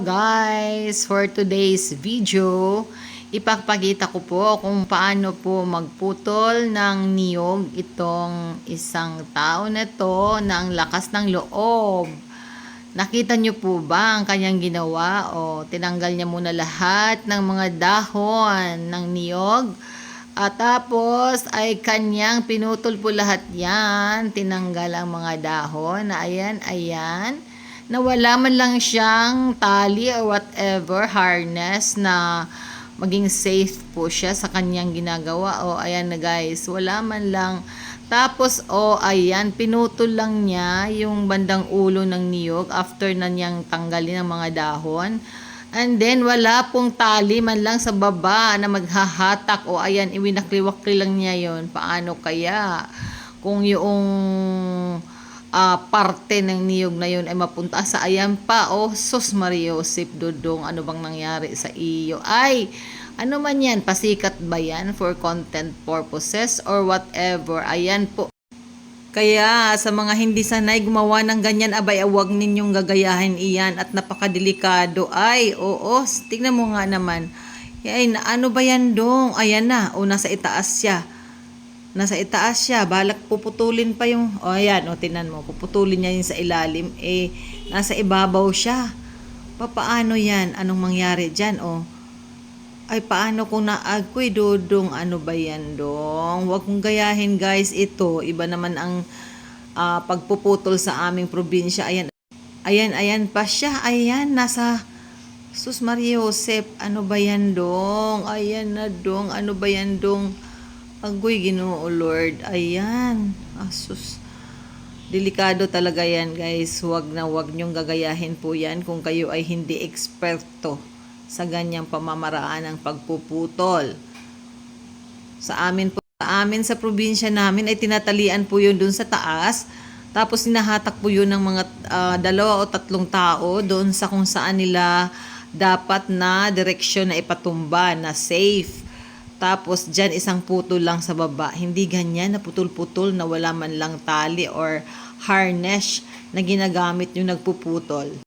guys! For today's video, ipapakita ko po kung paano po magputol ng niyog itong isang tao na to ng lakas ng loob. Nakita niyo po ba ang kanyang ginawa? O tinanggal niya muna lahat ng mga dahon ng niyog. At tapos ay kanyang pinutol po lahat yan. Tinanggal ang mga dahon ayan, ayan na wala man lang siyang tali or whatever harness na maging safe po siya sa kanyang ginagawa. O ayan na guys, wala man lang. Tapos o ayan, pinutol lang niya yung bandang ulo ng niyog after na niyang tanggalin ang mga dahon. And then wala pong tali man lang sa baba na maghahatak o ayan, iwinakliwakli lang niya yon Paano kaya? Kung yung ah, parte ng niyog na yun ay mapunta sa ayan pa. Oh, sus Mario, Sip Dudong, ano bang nangyari sa iyo? Ay, ano man yan, pasikat ba yan for content purposes or whatever? Ayan po. Kaya sa mga hindi sanay gumawa ng ganyan, abay, awag ninyong gagayahin iyan at napakadelikado. Ay, oo, tingnan mo nga naman. Ay, ano ba yan dong? Ayan na, o nasa itaas siya. Nasa itaas siya, balak puputulin pa yung, o ayan, o tinan mo, puputulin niya yun sa ilalim, eh, nasa ibabaw siya. Papaano yan? Anong mangyari dyan? O, ay paano kung naagkoy dodong ano ba yan dong? Huwag kong gayahin guys ito. Iba naman ang ah, pagpuputol sa aming probinsya. Ayan, ayan, ayan pa siya. Ayan, nasa Sus Maria Josep. Ano ba yan dong? Ayan na dong. Ano ba yan dong? Agoy ginoo Lord. Ayan. Asus. Delikado talaga yan guys. Huwag na huwag nyong gagayahin po yan kung kayo ay hindi eksperto sa ganyang pamamaraan ng pagpuputol. Sa amin po, sa amin sa probinsya namin ay tinatalian po yun dun sa taas. Tapos hinahatak po yun ng mga ah, dalawa o tatlong tao doon sa kung saan nila dapat na direksyon na ipatumba na safe. Tapos dyan isang putol lang sa baba. Hindi ganyan na putol-putol na wala man lang tali or harness na ginagamit yung nagpuputol.